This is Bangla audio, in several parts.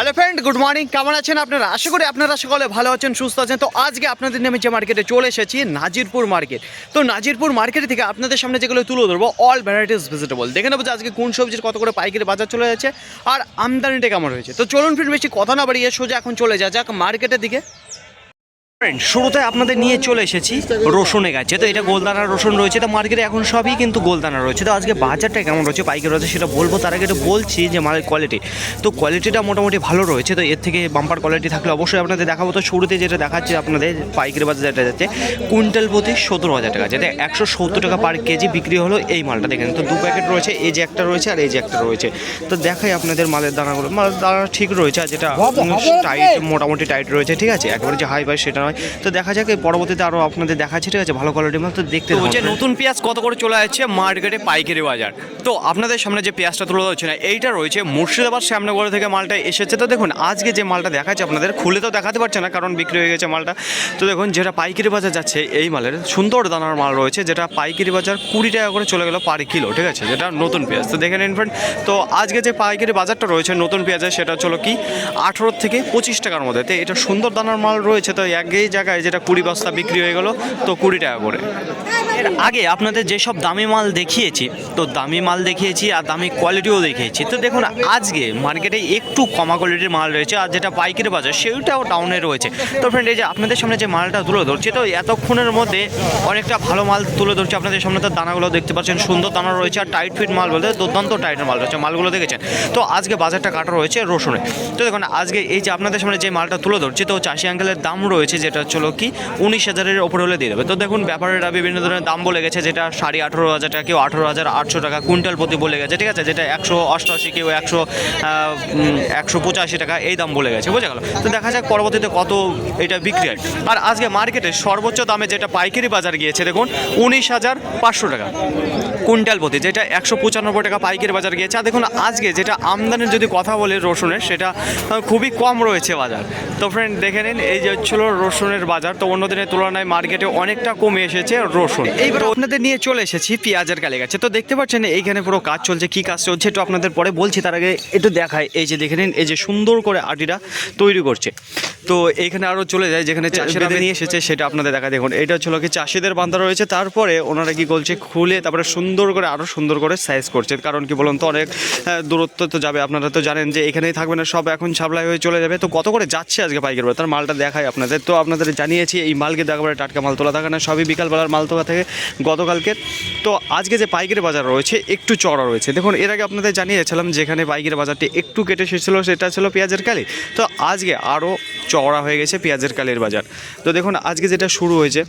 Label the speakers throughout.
Speaker 1: হ্যালো ফ্রেন্ড গুড মর্নিং কেমন আছেন আপনারা? আশা করি আপনারা সকলে ভালো আছেন, সুস্থ আছেন। তো আজকে আপনাদের নেমে যে মার্কেটে চলে এসেছি, নাজিরপুর মার্কেট তো নাজিরপুর মার্কেট থেকে আপনাদের সামনে যেগুলো তুলে ধরবো অল ভ্যারাইটিস ভেজিটেবল দেখে নেব যে আজকে কোন সবজির কত করে পাইকারি বাজার চলে যাচ্ছে আর আমদানিটা কেমন হয়েছে। তো চলুন ফির বেশি কথা না বাড়িয়ে সোজা এখন চলে যা যাক মার্কেটের দিকে। ফ্রেন্ড শুরুতে আপনাদের নিয়ে চলে এসেছি রসুনে গাছে। তো এটা গোলদানা রসুন রয়েছে তো মার্কেটে এখন সবই কিন্তু গোলদানা রয়েছে। তো আজকে বাজারটা কেমন রয়েছে পাইকারি রয়েছে সেটা বলব। তার আগে একটু বলছি যে মালের কোয়ালিটি তো কোয়ালিটিটা মোটামুটি ভালো রয়েছে তো এর থেকে বাম্পার কোয়ালিটি থাকলে অবশ্যই আপনাদের দেখাবো। তো শুরুতে যেটা দেখাচ্ছে আপনাদের পাইকারি বাজার যেটা যাচ্ছে কুইন্টাল প্রতি সতেরো হাজার টাকা। যেটা একশো সত্তর টাকা পার কেজি বিক্রি হলো এই মালটা। দেখেন তো দু প্যাকেট রয়েছে এই যে একটা রয়েছে আর এই যে একটা রয়েছে। তো দেখাই আপনাদের মালের দানাগুলো। মালের দানা ঠিক রয়েছে আর যেটা টাইট মোটামুটি টাইট রয়েছে ঠিক আছে? একেবারে যে হাই বাই সেটা নয়। তো দেখা যাক এই পরবর্তীতে আরও আপনাদের দেখাচ্ছে ঠিক আছে? ভালো কোয়ালিটির মাল তো দেখতে হচ্ছে নতুন পেঁয়াজ কত করে চলে যাচ্ছে মার্কেটে পাইকারি বাজার? তো আপনাদের সামনে যে পেঁয়াজটা তুলে ধরছে না এইটা রয়েছে মুর্শিদাবাদ শ্যামনগর থেকে মালটা এসেছে। তো দেখুন আজকে যে মালটা দেখাচ্ছে আপনাদের খুলে তো দেখাতে পারছে না কারণ বিক্রি হয়ে গেছে মালটা। তো দেখুন যেটা পাইকারি বাজার যাচ্ছে এই মালের সুন্দর দানার মাল রয়েছে যেটা পাইকারি বাজার কুড়ি টাকা করে চলে গেল পার কিলো ঠিক আছে? যেটা নতুন পেঁয়াজ। তো দেখে নিন ফ্রেন্ড তো আজকে যে পাইকারি বাজারটা রয়েছে নতুন পেঁয়াজের সেটা হলো কি আঠেরো থেকে পঁচিশ টাকার মধ্যে। তো এটা সুন্দর দানার মাল রয়েছে তো একই জায়গায় যেটা কুড়ি বস্তা বিক্রি হয়ে গেলো, তো কুড়ি টাকা করে। এর আগে আপনাদের যেসব দামি মাল দেখিয়েছি, তো দামি মাল দেখিয়েছি আর দামি কোয়ালিটিও দেখিয়েছি। তো দেখুন, আজকে মার্কেটে একটু কমা কোয়ালিটির মাল রয়েছে আর যেটা পাইকারি বাজার সেইটাও টাউনে রয়েছে। তো ফ্রেন্ড এই যে আপনাদের সামনে যে মালটা তুলে ধরছে, তো এতক্ষণের মধ্যে অনেকটা ভালো মাল তুলে ধরছে। আপনাদের সামনে তো দানাগুলো দেখতে পাচ্ছেন, সুন্দর দানা রয়েছে আর টাইট ফিট মাল বলতে দুর্দান্ত টাইটের মাল রয়েছে, মালগুলো দেখেছেন। তো আজকে বাজারটা কাটা রয়েছে রসুনে তো দেখুন, আজকে এই যে আপনাদের সামনে যে মালটা তুলে ধরছে, তো চাষি আঙ্কেলের দাম রয়েছে যেটা হচ্ছে কি, উনিশ হাজারের ওপরে হলে দিয়ে দেবে। তো দেখুন ব্যাপারীরা বিভিন্ন ধরনের দাম বলে গেছে, যেটা সাড়ে আঠেরো হাজার টাকা, কেউ আঠেরো হাজার আটশো টাকা, কুইন্টাল প্রতি বলে গেছে, ঠিক আছে? যেটা একশো অষ্টআশি কেউ একশো একশো পঁচাশি টাকা, এই দাম বলে গেছে, বোঝা গেল? তো দেখা যাক পরবর্তীতে কত এটা বিক্রি হয়। আর আজকে মার্কেটে সর্বোচ্চ দামে যেটা পাইকারি বাজার গিয়েছে, দেখুন, উনিশ হাজার পাঁচশো টাকা, কুইন্টাল প্রতি, যেটা একশো পঁচানব্বই টাকা পাইকারি বাজার গিয়েছে। আর দেখুন, আজকে যেটা আমদানির যদি কথা বলে রসুনের, সেটা খুবই কম রয়েছে বাজার। তো ফ্রেন্ড দেখে নিন, এই যে হচ্ছিল রসুনের বাজার। তো অন্য দিনের তুলনায় মার্কেটে অনেকটা কমে এসেছে রসুন। এইবার আপনাদের নিয়ে চলে এসেছি পেঁয়াজের কালে গেছে তো দেখতে পাচ্ছেন এইখানে পুরো কাজ চলছে কি কাজ চলছে একটু আপনাদের পরে বলছি তার আগে একটু দেখায় এই যে দেখে নিন এই যে সুন্দর করে আটিটা তৈরি করছে। তো এইখানে আরও চলে যায় যেখানে চাষিরা নিয়ে এসেছে সেটা আপনাদের দেখা দেখুন এটা হচ্ছিল কি চাষিদের বান্ধা রয়েছে। তারপরে ওনারা কি করছে খুলে তারপরে সুন্দর করে আরও সুন্দর করে সাইজ করছে। কারণ কি বলুন তো অনেক দূরত্ব তো যাবে আপনারা তো জানেন যে এখানেই থাকবে না সব এখন ছাবলাই হয়ে চলে যাবে। তো কত করে যাচ্ছে আজকে পাইকারি তার মালটা দেখায় আপনাদের। তো আপনাদের জানিয়েছি, এই মালকে দেখাবার টাটকা মাল তোলা থাকে না, সবই বিকালবেলার মাল তোলা থাকে গতকালকে তো আজকে যে পাইকারি বাজার রয়েছে, একটু চড়া রয়েছে। দেখুন, এর আগে আপনাদের জানিয়েছিলাম যেখানে পাইকারি বাজারটি একটু কেটে এসেছিল, সেটা ছিল পেঁয়াজের কালি। তো আজকে আরও চওড়া হয়ে গেছে পেঁয়াজের কালির বাজার। তো দেখুন, আজকে যেটা শুরু হয়েছে,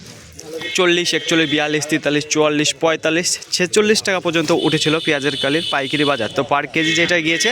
Speaker 1: চল্লিশ, একচল্লিশ, বিয়াল্লিশ, তেতাল্লিশ, চুয়াল্লিশ, পঁয়তাল্লিশ, ছেচল্লিশ টাকা পর্যন্ত উঠেছিল পেঁয়াজের কালির পাইকারি বাজার। তো পার কেজি যেটা গিয়েছে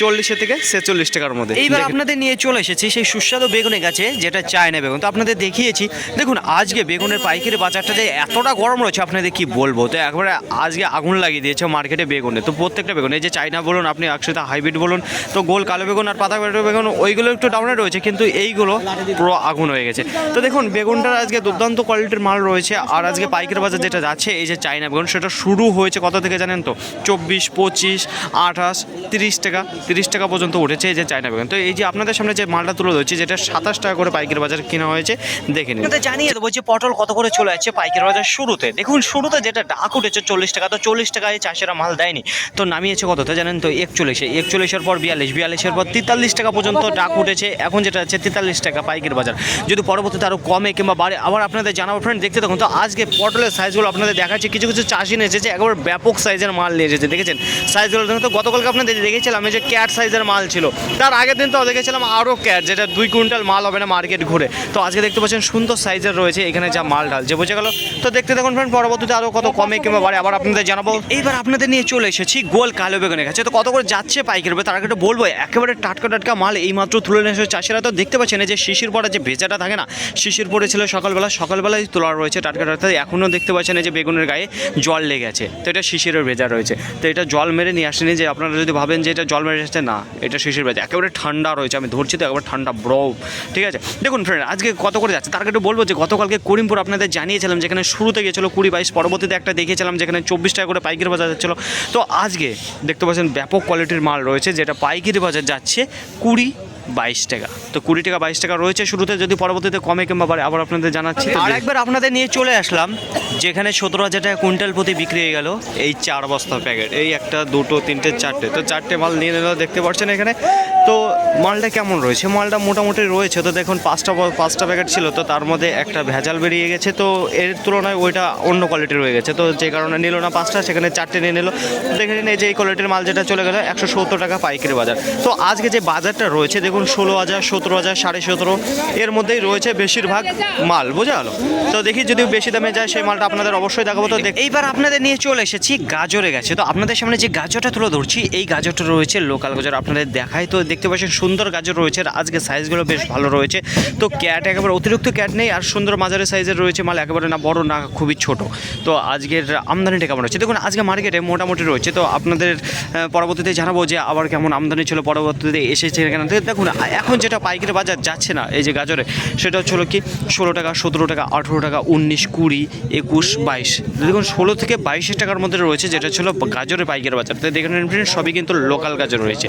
Speaker 1: চল্লিশে থেকে ছেচল্লিশ টাকার মধ্যে। এইবার আপনাদের নিয়ে চলে এসেছি সেই সুস্বাদু বেগুনের গাছে যেটা চায়না বেগুন। তো আপনাদের দেখিয়েছি দেখুন আজকে বেগুনের পাইকারি বাজারটা যে এতটা গরম রয়েছে আপনাদের কি বলব? তো একবারে আজকে আগুন লাগিয়ে দিয়েছে মার্কেটে বেগুনে। তো প্রত্যেকটা বেগুন এই যে চায়না বলুন আপনি একসাথে হাইব্রিড বলুন তো গোল কালো বেগুন আর পাতা বেগুন ওইগুলো একটু ডাউনে রয়েছে কিন্তু এইগুলো পুরো আগুন হয়ে গেছে। তো দেখুন বেগুনটার আজকে দুর্দান্ত কোয়ালিটির মাল রয়েছে আর আজকে পাইকারি বাজার যেটা যাচ্ছে এই যে চায়না বেগুন সেটা শুরু হয়েছে কত থেকে জানেন তো? চব্বিশ পঁচিশ আঠাশ তিরিশ টাকা। তিরিশ টাকা পর্যন্ত উঠেছে এই যে চায়না বেগুন। তো এই যে আপনাদের সামনে যে মালটা তুলে ধরছি যেটা সাতাশ টাকা করে পাইকারি বাজার কেনা হয়েছে দেখে নিন। জানিয়ে দেবো যে পটল কত করে চলে যাচ্ছে পাইকারি বাজার শুরুতে। দেখুন শুরুতে যেটা ডাক উঠেছে চল্লিশ টাকা তো চল্লিশ টাকায় চাষিরা মাল দেয়নি। তো নামিয়েছে কত তো জানেন তো? একচল্লিশে। একচল্লিশের পর বিয়াল্লিশ বিয়াল্লিশের পর তেতাল্লিশ টাকা পর্যন্ত ডাক উঠেছে এখন যেটা আছে তেতাল্লিশ টাকা পাইকারি বাজার। যদি পরবর্তীতে আরও কমে কিংবা বাড়ে আবার আপনাদের জানাব ফ্রেন্ড দেখতে থাকুন। তো আজকে পটলের সাইজগুলো আপনাদের দেখাচ্ছে। কিছু কিছু চাষি নিয়ে এসেছে একবার ব্যাপক সাইজের মাল নিয়ে এসেছে দেখেছেন? সাইজগুলো দেখুন তো? গতকালকে আপনাদের দেখেছিলাম এই যে ক্যাট সাইজের মাল ছিল। তার আগের দিন তো দেখেছিলাম আরও ক্যাট যেটা দুই কুইন্টাল মাল হবে না মার্কেট ঘুরে। তো আজকে দেখতে পাচ্ছেন সুন্দর সাইজের রয়েছে এখানে যা মাল ঢাল। যে বোঝা গেল। তো দেখতে দেখুন ফ্রেন্ড পরবর্তীতে আরও কত কমে কিংবা বাড়ে, আবার আপনাদের জানাব। এইবার আপনাদের নিয়ে চলে এসেছি গোল কালো বেগুনের কাছে। তো কত করে যাচ্ছে পাইকারি তার আগে বলব, একেবারে টাটকা টাটকা মাল এই মাত্র তুলে নিয়ে এসেছে চাষিরা। তো দেখতে পাচ্ছেন যে শিশির পড়া যে ভেজাটা থাকে না, শিশির পড়েছিল সকালবেলা, সকালবেলায় তোলা রয়েছে টাটকা টাটকা। এখনও দেখতে পাচ্ছেন যে বেগুনের গায়ে জল লেগে আছে তো এটা শিশিরের ভেজা রয়েছে। তো এটা জল মেরে নিয়ে আসেনি যে আপনারা যদি ভাবেন যে এটা জল মেরে আসছে না, এটা শিশির ব্যাচ একেবারে ঠান্ডা রয়েছে, আমি ধরছি তো, একেবারে ঠান্ডা ব্রফ ঠিক আছে? দেখুন ফ্রেন্ড আজকে কত করে যাচ্ছে? তার একটু বলব যে, গতকালকে করিমপুর আপনাদের জানিয়েছিলাম যেখানে শুরুতে গিয়েছিল কুড়ি বাইশ, পরবর্তীতে একটা দেখিয়েছিলাম যেখানে চব্বিশ টাকা করে পাইকারি বাজার যাচ্ছিল। তো আজকে দেখতে পাচ্ছেন, ব্যাপক কোয়ালিটির মাল রয়েছে, যেটা পাইকারি বাজার যাচ্ছে কুড়ি বাইশ টাকা। তো কুড়ি টাকা বাইশ টাকা রয়েছে শুরুতে যদি পরবর্তীতে কমে কিংবা বাড়ে আবার আপনাদের জানাচ্ছি। আর একবার আপনাদের নিয়ে চলে আসলাম যেখানে সতেরো হাজার টাকা কুইন্টাল প্রতি বিক্রি হয়ে গেল। এই চার বস্তা প্যাকেট এই একটা দুটো তিনটে চারটে। তো চারটে মাল নিয়ে নিল দেখতে পাচ্ছেন এখানে। তো মালটা কেমন রয়েছে? মালটা মোটামুটি রয়েছে তো দেখুন, পাঁচটা পাঁচটা প্যাকেট ছিল তো তার মধ্যে একটা ভেজাল বেরিয়ে গেছে তো এর তুলনায় ওইটা অন্য কোয়ালিটির হয়ে গেছে। তো যে কারণে নিল না পাঁচটা, সেখানে চারটে নিয়ে নিল। দেখে নিন এই যে এই কোয়ালিটির মাল যেটা চলে গেল, একশো সত্তর টাকা পাইকারি বাজার। তো আজকে যে বাজারটা রয়েছে, দেখুন ষোলো হাজার, সতেরো হাজার, সাড়ে সতেরো, এর মধ্যেই রয়েছে বেশিরভাগ মাল, বোঝা গেলো? তো দেখি যদি বেশি দামে যায়, সেই মালটা আপনাদের অবশ্যই দেখাবো। তো এইবার আপনাদের নিয়ে চলে এসেছি গাজরে গেছে। তো আপনাদের সামনে যে গাজরটা তুলে ধরছি, এই গাজরটা রয়েছে লোকাল গাজর, আপনাদের দেখায় তো দেখতে পাচ্ছেন সুন্দর গাজর রয়েছে আর আজকে সাইজগুলো বেশ ভালো রয়েছে। তো ক্যাট একেবারে অতিরিক্ত ক্যাট নেই আর সুন্দর মাঝারি সাইজের রয়েছে মাল, একেবারে না বড় না খুবই ছোট। তো আজকের আমদানিটা কেমন রয়েছে দেখুন, আজকে মার্কেটে মোটামুটি রয়েছে। তো আপনাদের পরবর্তীতে জানাব যে আবার কেমন আমদানি ছিল, পরবর্তীতে এসেছে কেন দেখুন, এখন যেটা পাইকারি বাজার যাচ্ছে না এই যে গাজরে, সেটা হচ্ছে কি, ষোলো টাকা, সতেরো টাকা, আঠেরো টাকা, উনিশ, কুড়ি, একুশ, বাইশ। দেখুন, ষোলো থেকে বাইশ টাকার মধ্যে রয়েছে, যেটা ছিল গাজরের পাইকারি বাজার। তো দেখুন সবই কিন্তু লোকাল গাজর রয়েছে।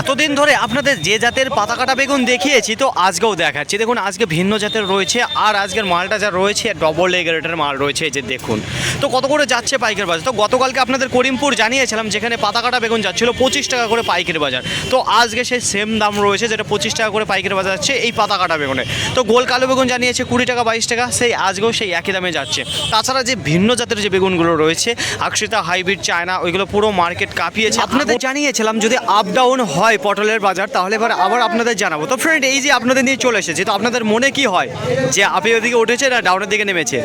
Speaker 1: এতদিন ধরে আপনাদের যে জাতের পাতা কাটা বেগুন দেখিয়েছি তো আজকেও দেখাচ্ছি। দেখুন আজকে ভিন্ন জাতের রয়েছে আর আজকের মালটা যা রয়েছে ডবল এগ রেটের মাল রয়েছে এই যে দেখুন। তো কত করে যাচ্ছে পাইকারি বাজার? তো গতকালকে আপনাদের করিমপুর জানিয়েছিলাম যেখানে পাতা কাটা বেগুন যাচ্ছিল পঁচিশ টাকা করে পাইকারি বাজার। তো আজকে সেই সেম দাম রয়েছে যেটা পঁচিশ টাকা করে পাইকারি বাজার যাচ্ছে এই পাতা কাটা বেগুনে। তো গোল কালো বেগুন জানিয়েছে কুড়ি টাকা বাইশ টাকা সেই আজকেও সেই একই দামে যাচ্ছে। তাছাড়া যে ভিন্ন জাতের যে বেগুনগুলো রয়েছে আকৃতা হাইব্রিড চায়না ওইগুলো পুরো মার্কেট কাঁপিয়েছে। আপনাদের জানিয়েছিলাম যদি আপ ডাউন হয় পটলের বাজার তাহলে এবার আবার আপনাদের জানাব। তো ফ্রেন্ড এই যে আপনাদের নিয়ে চলে এসেছে, তো আপনাদের মনে কি হয় যে আপে ওদিকে উঠেছে না ডাউনের দিকে নেমেছে?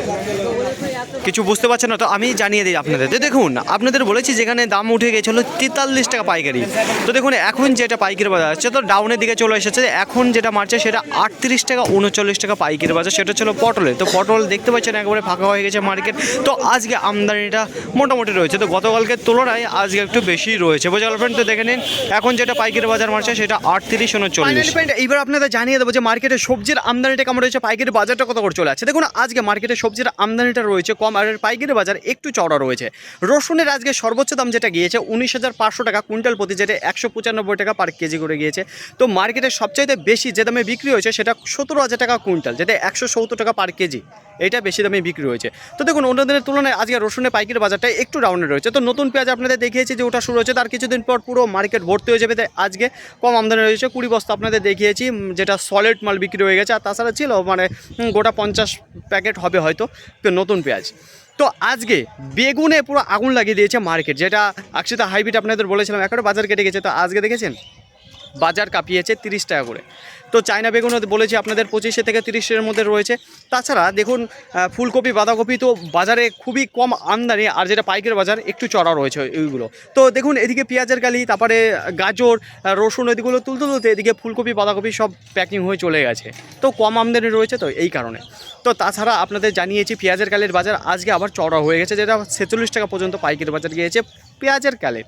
Speaker 1: কিছু বুঝতে পারছেন না? তো আমি জানিয়ে দিই আপনাদের। তো দেখুন, আপনাদের বলেছি যেখানে দাম উঠে গেছিল তেতাল্লিশ টাকা পাইকারি। তো দেখুন, এখন যেটা পাইকারি বাজার আছে তো ডাউনের দিকে চলে এসেছে। এখন যেটা মারছে সেটা আটত্রিশ টাকা, উনচল্লিশ টাকা পাইকারি বাজার। সেটা ছিল পটলে তো পটল দেখতে পাচ্ছেন একবারে ফাঁকা হয়ে গেছে মার্কেট তো আজকে আমদানিটা মোটামুটি রয়েছে। তো গতকালকের তুলনায় আজকে একটু বেশি রয়েছে। বোঝা গেল friend? তো দেখে নিন, এখন যেটা পাইকারি বাজার মারছে সেটা আটত্রিশ, উনচল্লিশ। এইবার আপনাদের জানিয়ে দেবো যে মার্কেটে সবজির আমদানিটা কেমন রয়েছে, পাইকারি বাজারটা কত করে চলে আছে? দেখুন, আজকে মার্কেটে সবজির আমদানিটা রয়েছে কম, আর পাইকারি বাজার একটু চড়া রয়েছে। রসুনের আজকে সর্বোচ্চ দাম যেটা গিয়েছে, উনিশ হাজার পাঁচশো টাকা, কুইন্টাল প্রতি যেটা একশো পঁচানব্বই টাকা পার কেজি করে গিয়েছে। তো মার্কেটে সবচাইতে বেশি যে দামে বিক্রি হয়েছে, সেটা সতেরো হাজার টাকা কুইন্টাল, যেটা একশো সত্তর টাকা পার কেজি। এটা বেশি দামে বিক্রি হয়েছে। তো দেখুন অন্য দিনের তুলনায় আজকে রসুনের পাইকারি বাজারটা একটু ডাউনে রয়েছে। তো নতুন পেঁয়াজ আপনাদের দেখিয়েছি যে ওটা শুরু হয়েছে, তার কিছুদিন পর পুরো মার্কেট ভর্তি হয়ে যাবে আজকে কম আমদানি রয়েছে, কুড়ি বস্তা আপনাদের দেখিয়েছি যেটা সলিড মাল বিক্রি হয়ে গেছে। আর তাছাড়া ছিল মানে গোটা পঞ্চাশ প্যাকেট হবে হয়তো নতুন পেঁয়াজ। তো আজকে বেগুনে পুরো আগুন লাগিয়ে দিয়েছে মার্কেট যেটা আকশিতা হাইব্রিড আপনাদের বলেছিলাম একটা বাজার কেটে গেছে, তো আজকে দেখেছেন? বাজার কাঁপিয়েছে তিরিশ টাকা করে। তো চায়না বেগুন বলেছি আপনাদের পঁচিশে থেকে তিরিশের মধ্যে রয়েছে। তাছাড়া দেখুন ফুলকপি, বাঁধাকপি তো বাজারে খুবই কম আমদানি, আর যেটা পাইকারি বাজার, একটু চড়া রয়েছে এইগুলো তো দেখুন, এদিকে পেঁয়াজের কালি তারপরে গাজর, রসুন এদিকগুলো তুলতে তুলতে এদিকে ফুলকপি, বাঁধাকপি সব প্যাকিং হয়ে চলে গেছে। তো কম আমদানি রয়েছে তো এই কারণে। তো তাছাড়া আপনাদের জানিয়েছি, পেঁয়াজের কালের বাজার আজকে আবার চড়া হয়ে গেছে, যেটা ছেচল্লিশ টাকা পর্যন্ত পাইকারি বাজার গিয়েছে পেঁয়াজের কালের